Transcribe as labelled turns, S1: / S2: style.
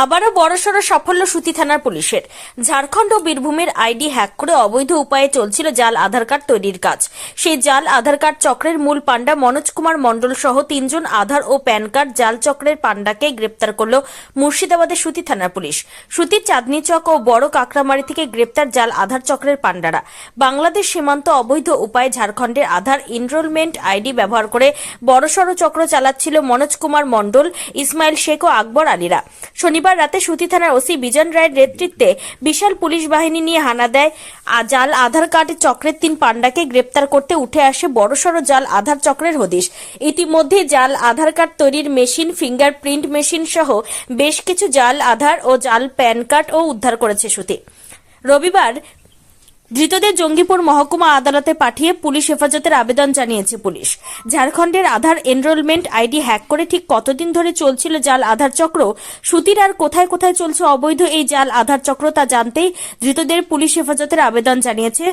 S1: আবারও বড়সড় সাফল্য সুতি থানার পুলিশের। ঝাড়খণ্ড ও বীরভূমের আইডি হ্যাক করে অবৈধ উপায়ে চলছিল জাল আধার কার্ড তৈরির কাজ। সেই জাল আধার কার্ড চক্রের মূল পাণ্ডা মনোজ কুমার মণ্ডল সহ তিনজন আধার ও প্যান কার্ড জাল চক্রের পাণ্ডাকে গ্রেপ্তার করল মুর্শিদাবাদের সুতি থানার পুলিশ। সুতির চাঁদনি চক ও বড় কাকড়ামারি থেকে গ্রেপ্তার জাল আধার চক্রের পাণ্ডারা। বাংলাদেশ সীমান্ত অবৈধ উপায়ে ঝাড়খণ্ডের আধার এনরোলমেন্ট আইডি ব্যবহার করে বড়সড় চক্র চালাচ্ছিল মনোজ কুমার মণ্ডল, ইসমাইল শেখ ও আকবর আলীরা। শনিবার রাতে সুতি থানার ওসি বিজন রায়ের নেতৃত্বে বিশাল পুলিশ বাহিনী নিয়ে হানা দেয়। জাল আধার কার্ডের চক্রের তিন পান্ডাকে গ্রেপ্তার করতে উঠে আসে বড়সড় জাল আধার চক্রের হদিশ। ইতিমধ্যে জাল আধার কার্ড তৈরির মেশিন, ফিঙ্গারপ্রিন্ট মেশিন সহ বেশ কিছু জাল আধার ও জাল প্যান কার্ড ও উদ্ধার করেছে সুতি। রবিবার ধৃতদের জঙ্গিপুর মহকুমা আদালতে পাঠিয়ে পুলিশ হেফাজতের আবেদন জানিয়েছে পুলিশ। ঝাড়খণ্ডের আধার এনরোলমেন্ট আইডি হ্যাক করে ঠিক কতদিন ধরে চলছিল জাল আধার চক্র? সুতির আর কোথায় কোথায় চলছে অবৈধ এই জাল আধার চক্র তা জানতেই ধৃতদের পুলিশ হেফাজতের আবেদন জানিয়েছে।